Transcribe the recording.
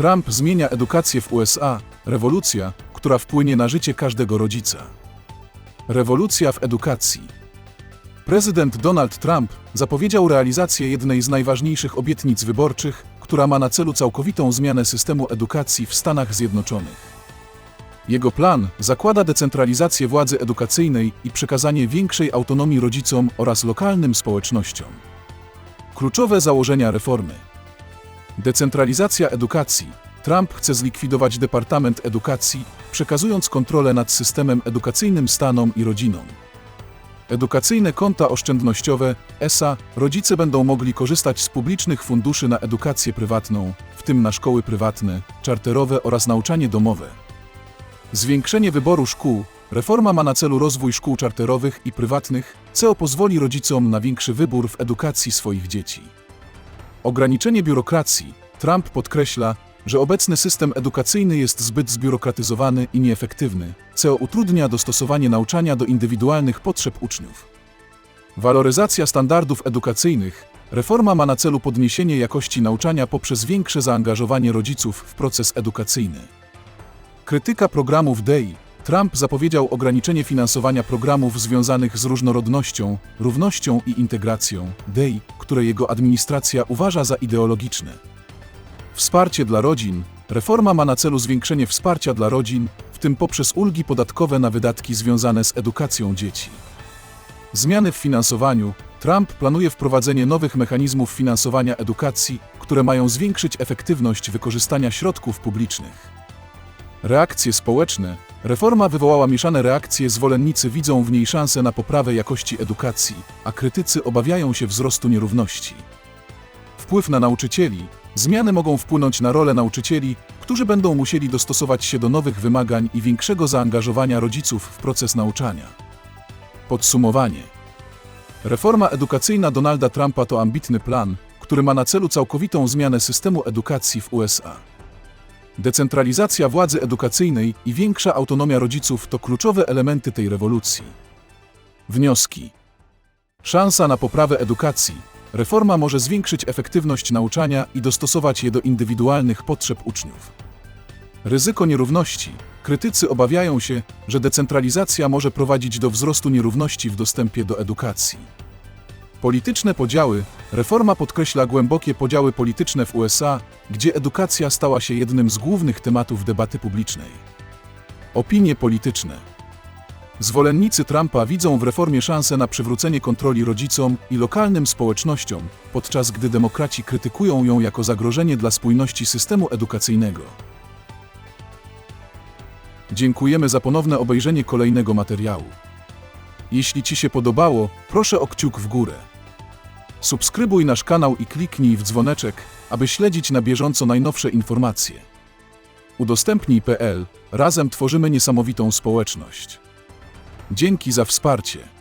Trump zmienia edukację w USA, rewolucja, która wpłynie na życie każdego rodzica. Rewolucja w edukacji. Prezydent Donald Trump zapowiedział realizację jednej z najważniejszych obietnic wyborczych, która ma na celu całkowitą zmianę systemu edukacji w Stanach Zjednoczonych. Jego plan zakłada decentralizację władzy edukacyjnej i przekazanie większej autonomii rodzicom oraz lokalnym społecznościom. Kluczowe założenia reformy. Decentralizacja edukacji. Trump chce zlikwidować Departament Edukacji, przekazując kontrolę nad systemem edukacyjnym stanom i rodzinom. Edukacyjne konta oszczędnościowe ESA rodzice będą mogli korzystać z publicznych funduszy na edukację prywatną, w tym na szkoły prywatne, czarterowe oraz nauczanie domowe. Zwiększenie wyboru szkół. Reforma ma na celu rozwój szkół czarterowych i prywatnych, co pozwoli rodzicom na większy wybór w edukacji swoich dzieci. Ograniczenie biurokracji. Trump podkreśla, że obecny system edukacyjny jest zbyt zbiurokratyzowany i nieefektywny, co utrudnia dostosowanie nauczania do indywidualnych potrzeb uczniów. Waloryzacja standardów edukacyjnych. Reforma ma na celu podniesienie jakości nauczania poprzez większe zaangażowanie rodziców w proces edukacyjny. Krytyka programów DEI. Trump zapowiedział ograniczenie finansowania programów związanych z różnorodnością, równością i integracją DEI, które jego administracja uważa za ideologiczne. Wsparcie dla rodzin. Reforma ma na celu zwiększenie wsparcia dla rodzin, w tym poprzez ulgi podatkowe na wydatki związane z edukacją dzieci. Zmiany w finansowaniu. Trump planuje wprowadzenie nowych mechanizmów finansowania edukacji, które mają zwiększyć efektywność wykorzystania środków publicznych. Reakcje społeczne. Reforma wywołała mieszane reakcje, zwolennicy widzą w niej szansę na poprawę jakości edukacji, a krytycy obawiają się wzrostu nierówności. Wpływ na nauczycieli. Zmiany mogą wpłynąć na rolę nauczycieli, którzy będą musieli dostosować się do nowych wymagań i większego zaangażowania rodziców w proces nauczania. Podsumowanie. Reforma edukacyjna Donalda Trumpa to ambitny plan, który ma na celu całkowitą zmianę systemu edukacji w USA. Decentralizacja władzy edukacyjnej i większa autonomia rodziców to kluczowe elementy tej rewolucji. Wnioski. Szansa na poprawę edukacji. Reforma może zwiększyć efektywność nauczania i dostosować je do indywidualnych potrzeb uczniów. Ryzyko nierówności. Krytycy obawiają się, że decentralizacja może prowadzić do wzrostu nierówności w dostępie do edukacji. Polityczne podziały. Reforma podkreśla głębokie podziały polityczne w USA, gdzie edukacja stała się jednym z głównych tematów debaty publicznej. Opinie polityczne. Zwolennicy Trumpa widzą w reformie szansę na przywrócenie kontroli rodzicom i lokalnym społecznościom, podczas gdy demokraci krytykują ją jako zagrożenie dla spójności systemu edukacyjnego. Dziękujemy za ponowne obejrzenie kolejnego materiału. Jeśli Ci się podobało, proszę o kciuk w górę. Subskrybuj nasz kanał i kliknij w dzwoneczek, aby śledzić na bieżąco najnowsze informacje. Udostępnij.pl Razem tworzymy niesamowitą społeczność. Dzięki za wsparcie.